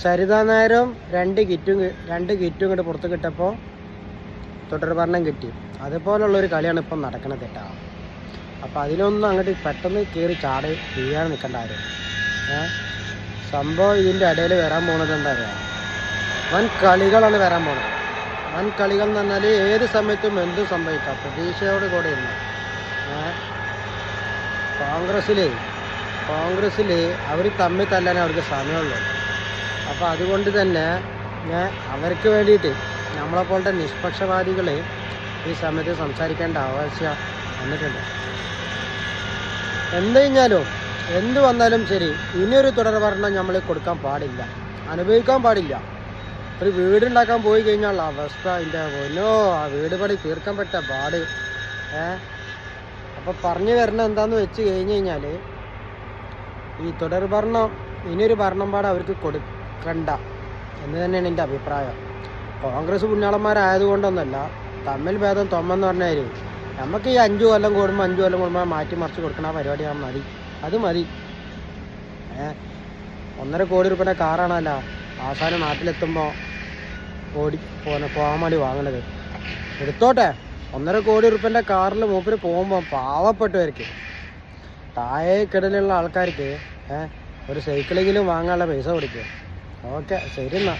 സരിതാ നേരം രണ്ട് കിറ്റും രണ്ട് കിറ്റും ഇങ്ങോട്ട് പുറത്ത് കിട്ടപ്പോൾ തുടർഭരണം കിട്ടി. അതുപോലുള്ള ഒരു കളിയാണ് ഇപ്പം നടക്കണത് കേട്ടോ. അപ്പോൾ അതിനൊന്നും അങ്ങോട്ട് പെട്ടെന്ന് കയറി ചാടി വീഴാൻ നിൽക്കേണ്ട ആരും സംഭവം ഇതിന്റെ ഇടയിൽ വരാൻ പോകുന്നത് എന്താ പറയുക വൻ കളികളാണ് വരാൻ പോകുന്നത് വൻ കളികൾ എന്ന് പറഞ്ഞാൽ ഏത് സമയത്തും എന്തും സംഭവിക്കാം. പ്രതീക്ഷയോട് കൂടെ ഇന്ന് കോൺഗ്രസ്സിൽ കോൺഗ്രസ്സിൽ അവർ തമ്മിൽ തല്ലാനേ അവർക്ക് സമയമുള്ളൂ. അപ്പോൾ അതുകൊണ്ട് തന്നെ ഞാൻ അവർക്ക് വേണ്ടിയിട്ട് നമ്മളെപ്പോലത്തെ നിഷ്പക്ഷവാദികളെ ഈ സമയത്ത് സംസാരിക്കേണ്ട ആവശ്യം വന്നിട്ടുണ്ട്. എന്ത് കഴിഞ്ഞാലും എന്ത് വന്നാലും ശരി ഇനിയൊരു തുടർ ഭരണം നമ്മൾ കൊടുക്കാൻ പാടില്ല. അനുഭവിക്കാൻ പാടില്ല. ഒരു വീടുണ്ടാക്കാൻ പോയി കഴിഞ്ഞാൽ അവസ്ഥ അതിന്റെ ഒന്നോ ആ വീട് പണി തീർക്കാൻ പറ്റ പാട്. ഏ? അപ്പോൾ പറഞ്ഞു വരണ എന്താന്ന് വെച്ച് കഴിഞ്ഞ് കഴിഞ്ഞാൽ ഈ തുടർ ഭരണം ഇനിയൊരു ഭരണം പാട് അവർക്ക് കൊടുക്കണ്ട എന്ന് തന്നെയാണ് എന്റെ അഭിപ്രായം. കോൺഗ്രസ് പുണ്യാളന്മാരായതുകൊണ്ടൊന്നല്ല തമ്മിൽ ഭേദം തൊമ്മെന്ന് പറഞ്ഞാൽ നമുക്ക് ഈ അഞ്ചു കൊല്ലം കൂടുമ്പോൾ അഞ്ചു കൊല്ലം കൂടുമ്പോൾ മാറ്റി മറിച്ച് കൊടുക്കണ ആ പരിപാടിയാ മതി. അത് മതി. ഒന്നര കോടി റുപ്യന്റെ കാറാണല്ല അവസാനം നാട്ടിലെത്തുമ്പോൾ ഓടി പോകാൻ വേണ്ടി വാങ്ങണത്. എടുത്തോട്ടെ. ഒന്നര കോടി റുപ്യന്റെ കാറിൽ മൂപ്പര് പോകുമ്പോൾ പാവപ്പെട്ടവർക്ക് താഴേക്കിടയിലുള്ള ആൾക്കാർക്ക് ഒരു സൈക്കിളെങ്കിലും വാങ്ങാനുള്ള പൈസ കൊടുക്കുക ഓക്കെ ശരി എന്നാ